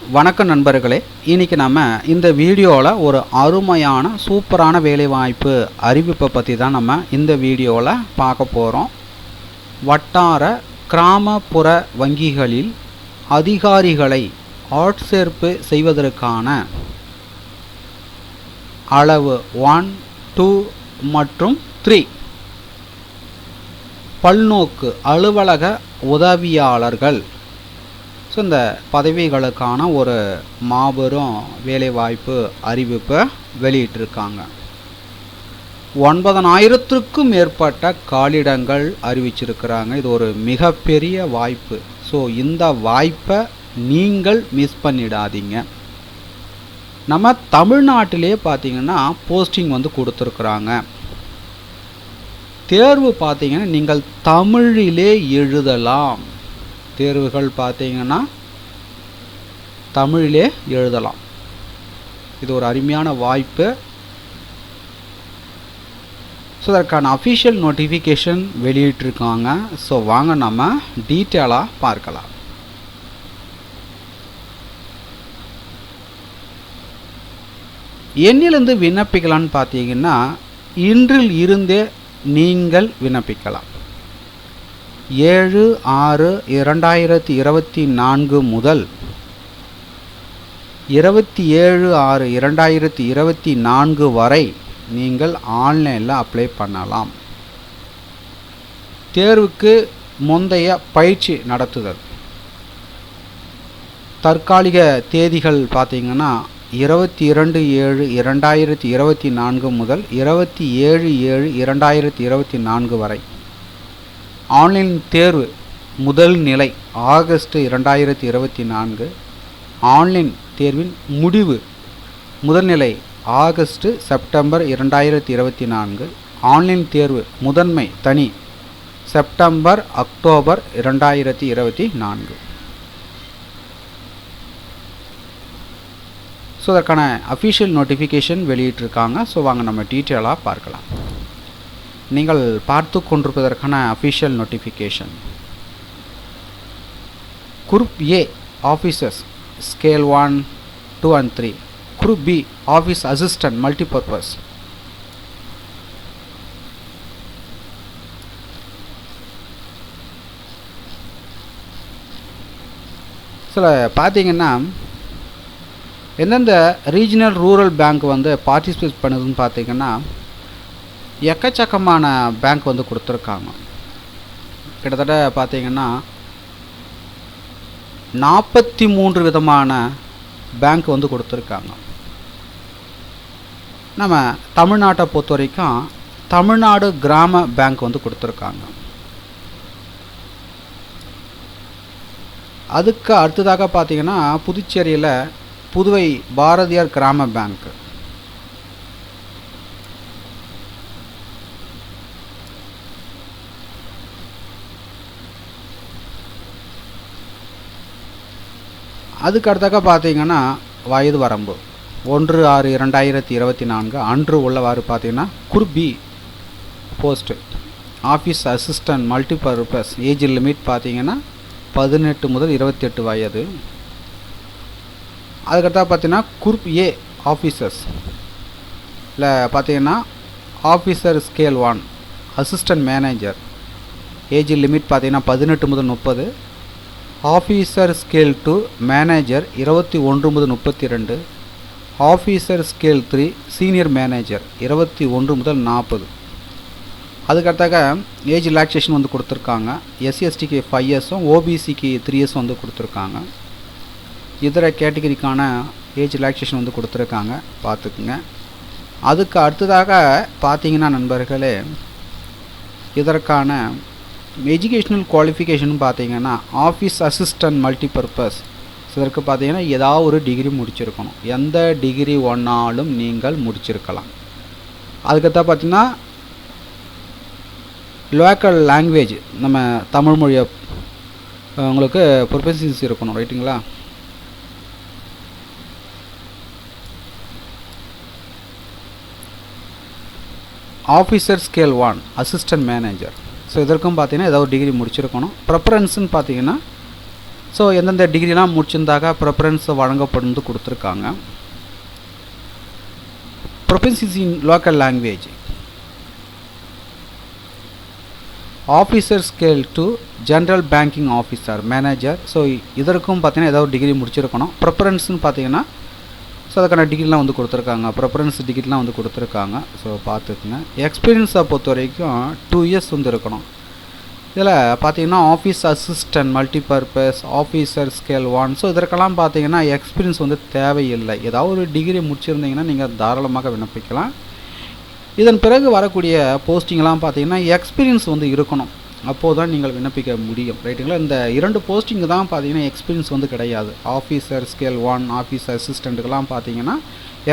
வணக்கம் நண்பர்களே. இன்றைக்கி நம்ம இந்த வீடியோவில் ஒரு அருமையான சூப்பரான வேலைவாய்ப்பு அறிவிப்பை பற்றி தான் நம்ம இந்த வீடியோவில் பார்க்க போகிறோம் வட்டார கிராமப்புற வங்கிகளில் அதிகாரிகளை ஆட்சேர்ப்பு செய்வதற்கான அளவு ஒன் டூ மற்றும் த்ரீ பல்நோக்கு அலுவலக உதவியாளர்கள் ஸோ இந்த பதவிகளுக்கான ஒரு மாபெரும் வேலைவாய்ப்பு அறிவிப்பை வெளியிட்டிருக்காங்க. ஒன்பதனாயிரத்திற்கும் மேற்பட்ட காலிடங்கள் அறிவிச்சிருக்கிறாங்க. இது ஒரு மிகப்பெரிய வாய்ப்பு. ஸோ இந்த வாய்ப்பை நீங்கள் மிஸ் பண்ணிடாதீங்க. நம்ம தமிழ்நாட்டிலே பார்த்தீங்கன்னா போஸ்டிங் வந்து கொடுத்துருக்குறாங்க. தேர்வு பார்த்தீங்கன்னா நீங்கள் தமிழிலே எழுதலாம். தேர்வுகள் பார்த்தீங்கன்னா தமிழிலே எழுதலாம். இது ஒரு அருமையான வாய்ப்பு. ஸோ அதற்கான அஃபிஷியல் நோட்டிஃபிகேஷன் வெளியிட்டிருக்காங்க. ஸோ வாங்க நம்ம டீட்டெயிலாக பார்க்கலாம். எண்ணிலிருந்து விண்ணப்பிக்கலான்னு பார்த்தீங்கன்னா இன்றில் இருந்தே நீங்கள் விண்ணப்பிக்கலாம். ஏழு ஆறு இரண்டாயிரத்தி இருபத்தி நான்கு முதல் இருபத்தி ஏழு ஆறு இரண்டாயிரத்தி இருபத்தி நான்கு வரை நீங்கள் ஆன்லைனில் அப்ளை பண்ணலாம். தேர்வுக்கு முந்தைய பயிற்சி நடத்துதல். தற்காலிக தேதிகள் பார்த்தீங்கன்னா இருபத்தி இரண்டு ஏழு இரண்டாயிரத்தி இருபத்தி நான்கு முதல் இருபத்தி ஏழு ஏழு இரண்டாயிரத்தி இருபத்தி நான்கு வரை. ஆன்லைன் தேர்வு முதல் நிலை ஆகஸ்ட் இரண்டாயிரத்தி இருபத்தி நான்கு. ஆன்லைன் தேர்வின் முடிவு முதல்நிலை ஆகஸ்ட் செப்டம்பர் இரண்டாயிரத்தி இருபத்தி நான்கு. ஆன்லைன் தேர்வு முதன்மை தனி செப்டம்பர் அக்டோபர் இரண்டாயிரத்தி இருபத்தி நான்கு. ஸோ அதற்கான அஃபிஷியல் நோட்டிஃபிகேஷன் வெளியிட்டிருக்காங்க. ஸோ வாங்க நம்ம டீட்டெயிலாக பார்க்கலாம். நீங்கள் பார்த்து கொண்டிருப்பதற்கான official notification group A officers scale one two and three group B office assistant multipurpose சில பார்த்தீங்கன்னா எந்தெந்த ரீஜினல் ரூரல் பேங்க் வந்து பார்ட்டிசிபேட் பண்ணுதுன்னு பார்த்தீங்கன்னா எக்கச்சக்கமான பேங்க் வந்து கொடுத்துருக்காங்க. கிட்டத்தட்ட பார்த்தீங்கன்னா நாற்பத்தி மூன்று விதமான பேங்க் வந்து கொடுத்துருக்காங்க. நம்ம தமிழ்நாட்டை பொறுத்த வரைக்கும் தமிழ்நாடு கிராம பேங்க் வந்து கொடுத்துருக்காங்க. அதுக்கு அடுத்ததாக பார்த்தீங்கன்னா புதுச்சேரியில் புதுவை பாரதியார் கிராம பேங்க் அதுக்கு அடுத்தாக்க பார்த்தீங்கன்னா வயது வரம்பு. ஒன்று ஆறு இரண்டாயிரத்தி இருபத்தி நான்கு அன்று உள்ளவாறு பார்த்தீங்கன்னா group B post. Office assistant multipurpose age limit பார்த்தீங்கன்னா பதினெட்டு முதல் இருபத்தெட்டு வயது. அதுக்கடுத்தா பார்த்தீங்கன்னா குரூப் ஏ ஆஃபீஸர்ஸ். இல்லை பார்த்தீங்கன்னா officer scale one assistant manager. Age limit பார்த்தீங்கன்னா பதினெட்டு முதல் முப்பது. ஆஃபீஸர் ஸ்கேல் டூ மேனேஜர் இருபத்தி ஒன்று முதல் முப்பத்தி ரெண்டு officer scale three senior manager இருபத்தி ஒன்று முதல் நாற்பது. அதுக்கடுத்தாக ஏஜ் ரிலாக்ஸேஷன் வந்து கொடுத்துருக்காங்க. எஸ்சிஎஸ்டிக்கு ஃபைவ் இயர்ஸும் ஓபிசிக்கு த்ரீ இயர்ஸும் வந்து கொடுத்துருக்காங்க. இதர கேட்டகரிக்கான ஏஜ் ரிலாக்ஸேஷன் வந்து கொடுத்துருக்காங்க. பார்த்துக்குங்க. அதுக்கு அடுத்ததாக பார்த்தீங்கன்னா நண்பர்களே இதற்கான எஜுகேஷ்னல் குவாலிஃபிகேஷன் பார்த்தீங்கன்னா ஆஃபீஸ் அசிஸ்டன்ட் மல்டிபர்பஸ் இதற்கு பார்த்தீங்கன்னா ஏதாவது ஒரு டிகிரி முடிச்சிருக்கணும். எந்த டிகிரி ஒன்றாலும் நீங்கள் முடிச்சிருக்கலாம். அதுக்கத்தான் பார்த்தீங்கன்னா லோக்கல் லாங்குவேஜ் நம்ம தமிழ் மொழியை உங்களுக்கு ப்ரொஃபஷன்ஸ் இருக்கணும் ரைட்டுங்களா? Officer scale one assistant manager so இதற்கும் பார்த்தீங்கன்னா ஏதாவது ஒரு டிகிரி முடிச்சிருக்கணும். ப்ரெஃபரன்ஸ்னு பார்த்தீங்கன்னா ஸோ எந்தெந்த டிகிரிலாம் முடிச்சிருந்தாக ப்ரிஃபரன்ஸ் வழங்கப்படும் கொடுத்துருக்காங்க. Proficiency in local language officer scale two general banking officer manager so இதற்கும் பார்த்தீங்கன்னா ஏதாவது டிகிரி முடிச்சிருக்கணும். ப்ரிஃபரன்ஸ்னு பார்த்தீங்கன்னா ஸோ அதுக்கான டிக்கெட்லாம் வந்து கொடுத்துருக்காங்க. ப்ரிஃபரன்ஸ் டிக்கெட்லாம் வந்து கொடுத்துருக்காங்க. ஸோ பார்த்துக்குங்க. எக்ஸ்பீரியன்ஸை பொறுத்த வரைக்கும் டூ இயர்ஸ் வந்து இருக்கணும். இதில் பார்த்தீங்கன்னா office assistant multipurpose officer scale one so இதற்கெல்லாம் பார்த்தீங்கன்னா எக்ஸ்பீரியன்ஸ் வந்து தேவையில்லை. ஏதாவது ஒரு டிகிரி முடிச்சிருந்தீங்கன்னா நீங்கள் தாராளமாக விண்ணப்பிக்கலாம். இதன் பிறகு வரக்கூடிய போஸ்டிங்லாம் பார்த்தீங்கன்னா எக்ஸ்பீரியன்ஸ் வந்து இருக்கணும். அப்போது தான் நீங்கள் விண்ணப்பிக்க முடியும். ரைட்டுங்களா? இந்த இரண்டு போஸ்டிங்கு தான் பார்த்தீங்கன்னா எக்ஸ்பீரியன்ஸ் வந்து கிடையாது. ஆஃபீஸர் ஸ்கேல் ஒன் ஆஃபீஸ் அசிஸ்டண்ட்டுக்கெல்லாம் பார்த்தீங்கன்னா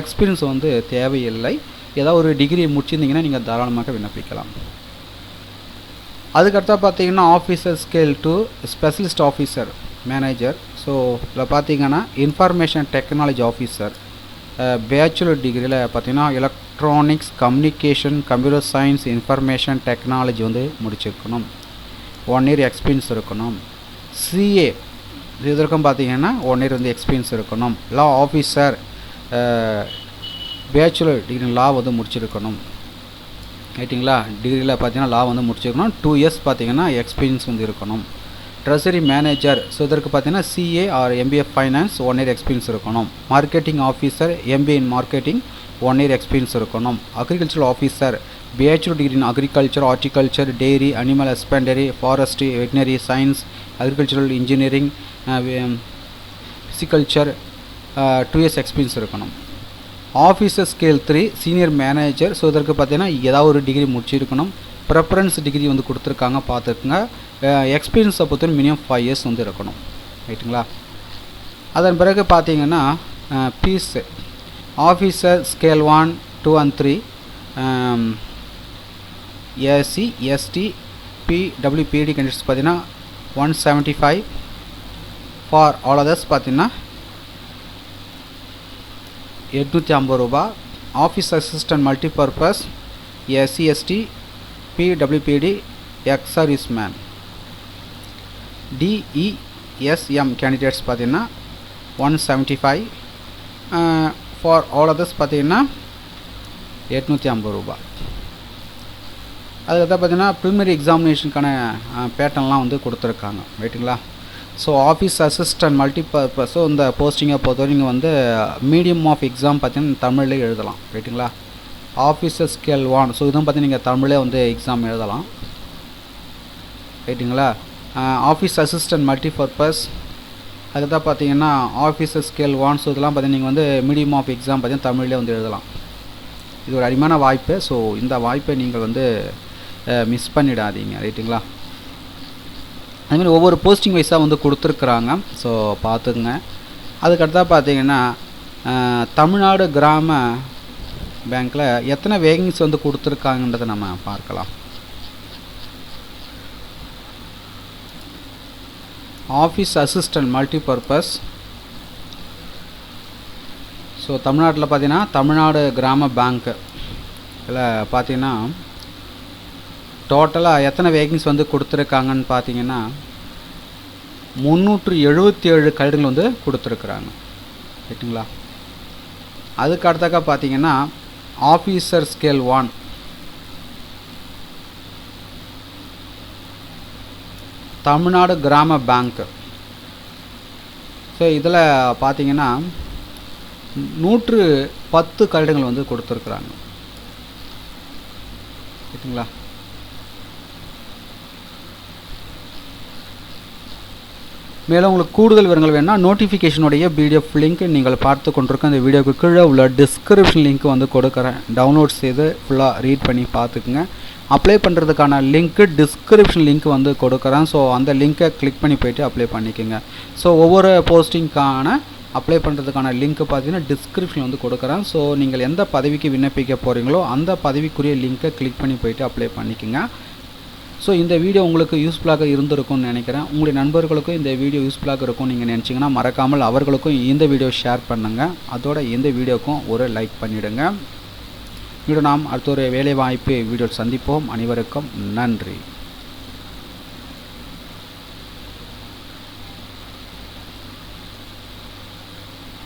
எக்ஸ்பீரியன்ஸ் வந்து தேவையில்லை. ஏதாவது ஒரு டிகிரி முடிச்சிருந்தீங்கன்னா நீங்கள் தாராளமாக விண்ணப்பிக்கலாம். அதுக்கடுத்தா பார்த்தீங்கன்னா officer scale two specialist officer manager so இதில் பார்த்தீங்கன்னா இன்ஃபர்மேஷன் டெக்னாலஜி ஆஃபீஸர் பேச்சுலர் டிகிரியில் பார்த்தீங்கன்னா elect electronics communication computer science information technology வந்து முடிச்சிருக்கணும். ஒன் இயர் எக்ஸ்பீரியன்ஸ் இருக்கணும். சிஏ இதற்கும் பார்த்தீங்கன்னா ஒன் இயர் வந்து எக்ஸ்பீரியன்ஸ் இருக்கணும். Law officer bachelor degree law வந்து முடிச்சிருக்கணும். ரைட்டிங்களா டிகிரியில் பார்த்தீங்கன்னா லா வந்து முடிச்சிருக்கணும். டூ இயர்ஸ் பார்த்தீங்கன்னா எக்ஸ்பீரியன்ஸ் வந்து இருக்கணும். ட்ரெஸரி மேனேஜர் ஸோ இதற்கு பார்த்தீங்கன்னா CA or MBA finance one year experience இருக்கணும். Marketing officer MBA in marketing one year experience இருக்கணும். Agriculture officer PhD degree in agriculture horticulture dairy animal husbandry forestry veterinary science agricultural engineering pisciculture two years experience இருக்கணும். Officer scale three senior manager so இதற்கு பார்த்தீங்கன்னா ஏதாவது ஒரு degree முடிச்சிருக்கணும். Preference degree வந்து கொடுத்துருக்காங்க பார்த்துக்குங்க. எக்ஸ்பீரியன்ஸை பொறுத்த மினிமம் ஃபைவ் இயர்ஸ் வந்து இருக்கணும். ரைட்டுங்களா அதன் பிறகு பார்த்தீங்கன்னா fees officer scale one two and three SC ST P WBD candidates பார்த்தீங்கன்னா one seventy five for all others பார்த்தீங்கன்னா எட்நூற்றி ஐம்பது ரூபா office assistant multipurpose SC ST PWBD ex man DESM candidates பார்த்தீங்கன்னா one seventy five for all others பார்த்தீங்கன்னா எட்நூற்றி ஐம்பது ரூபா அதில் தான் பார்த்தீங்கன்னா ப்ரிலிமினரி எக்ஸாமினேஷனுக்கான பேட்டர்ன்லாம் வந்து கொடுத்துருக்காங்க. ரைட்டுங்களா ஸோ ஆஃபீஸ் அசிஸ்டன்ட் மல்டிபர்பஸும் இந்த போஸ்டிங்கை பொறுத்தவரை நீங்கள் வந்து மீடியம் ஆஃப் எக்ஸாம் பார்த்தீங்கன்னா தமிழ்லேயே எழுதலாம். ரைட்டுங்களா ஆஃபீஸர் ஸ்கேல் ஒன் ஸோ இதுவும் பார்த்தீங்கன்னா நீங்கள் தமிழே வந்து எக்ஸாம் எழுதலாம். ரைட்டுங்களா ஆஃபீஸ் அசிஸ்டன்ட் மல்டிபர்பஸ் அதுக்கு தான் பார்த்தீங்கன்னா ஆஃபீஸர் ஸ்கேல் ஒன் ஸோ இதெல்லாம் பார்த்தீங்கன்னா நீங்கள் வந்து மீடியம் ஆஃப் எக்ஸாம் பார்த்தீங்கன்னா தமிழ்லேயே வந்து எழுதலாம். இது ஒரு அருமையான வாய்ப்பு. ஸோ இந்த வாய்ப்பை நீங்கள் வந்து மிஸ் பண்ணிடாதீங்க. ரைட்டுங்களா அதுமாதிரி ஒவ்வொரு போஸ்டிங் வைஸாக வந்து கொடுத்துருக்குறாங்க. ஸோ பார்த்துக்குங்க. அதுக்கடுத்தா பார்த்தீங்கன்னா தமிழ்நாடு கிராம பேங்க்கில் எத்தனை வேகன்ஸ் வந்து கொடுத்துருக்காங்கன்றதை நம்ம பார்க்கலாம். ஆஃபீஸ் அசிஸ்டன்ட் மல்டிபர்பஸ் ஸோ தமிழ்நாட்டில் பார்த்தீங்கன்னா தமிழ்நாடு கிராம பேங்க்கு இதில் பார்த்தீங்கன்னா டோட்டலாக எத்தனை வேகன்ஸ் வந்து கொடுத்துருக்காங்கன்னு பார்த்தீங்கன்னா முந்நூற்று எழுபத்தி ஏழு கல்விகள் வந்து கொடுத்துருக்குறாங்க. ரைட்டுங்களா அதுக்கு அடுத்தக்கா பார்த்தீங்கன்னா ஆஃபீஸர் ஸ்கேல் ஒன் தமிழ்நாடு கிராம பேங்க் ஸோ இதில் பார்த்தீங்கன்னா நூற்று பத்து கட்டிடங்கள் வந்து கொடுத்துருக்குறாங்க. ஓகேங்களா மேலும் உங்களுக்கு கூடுதல் விவரங்கள் வேணால் நோட்டிஃபிகேஷனுடைய பிடிஎஃப் லிங்க் நீங்கள் பார்த்து கொண்டிருக்க அந்த வீடியோக்கு கீழே உள்ள டிஸ்கிரிப்ஷன் லிங்க் வந்து கொடுக்குறேன். டவுன்லோட் செய்து ஃபுல்லாக ரீட் பண்ணி பார்த்துக்குங்க. அப்ளை பண்ணுறதுக்கான லிங்க்கு டிஸ்கிரிப்ஷன் லிங்க் வந்து கொடுக்குறேன். ஸோ அந்த லிங்க்கை கிளிக் பண்ணி போயிட்டு அப்ளை பண்ணிக்கோங்க. ஸோ ஒவ்வொரு போஸ்டிங்க்கான அப்ளை பண்ணுறதுக்கான லிங்க்கு பார்த்தீங்கன்னா டிஸ்கிரிப்ஷன் வந்து கொடுக்குறேன். ஸோ நீங்கள் எந்த பதவிக்கு விண்ணப்பிக்க போகிறீங்களோ அந்த பதவிக்குரிய லிங்க்கை கிளிக் பண்ணி போயிட்டு அப்ளை பண்ணிக்கோங்க. ஸோ இந்த வீடியோ உங்களுக்கு யூஸ்ஃபுல்லாக இருந்திருக்கும்னு நினைக்கிறேன். உங்களுடைய நண்பர்களுக்கும் இந்த வீடியோ யூஸ்ஃபுல்லாக இருக்கும் நீங்கள் நினச்சிங்கன்னா மறக்காமல் அவர்களுக்கும் இந்த வீடியோ ஷேர் பண்ணுங்கள் அதோட இந்த வீடியோக்கும் ஒரு லைக் பண்ணிவிடுங்க வீடியோ நாம் அடுத்த ஒரு வேலைவாய்ப்பு வீடியோ சந்திப்போம். அனைவருக்கும் நன்றி.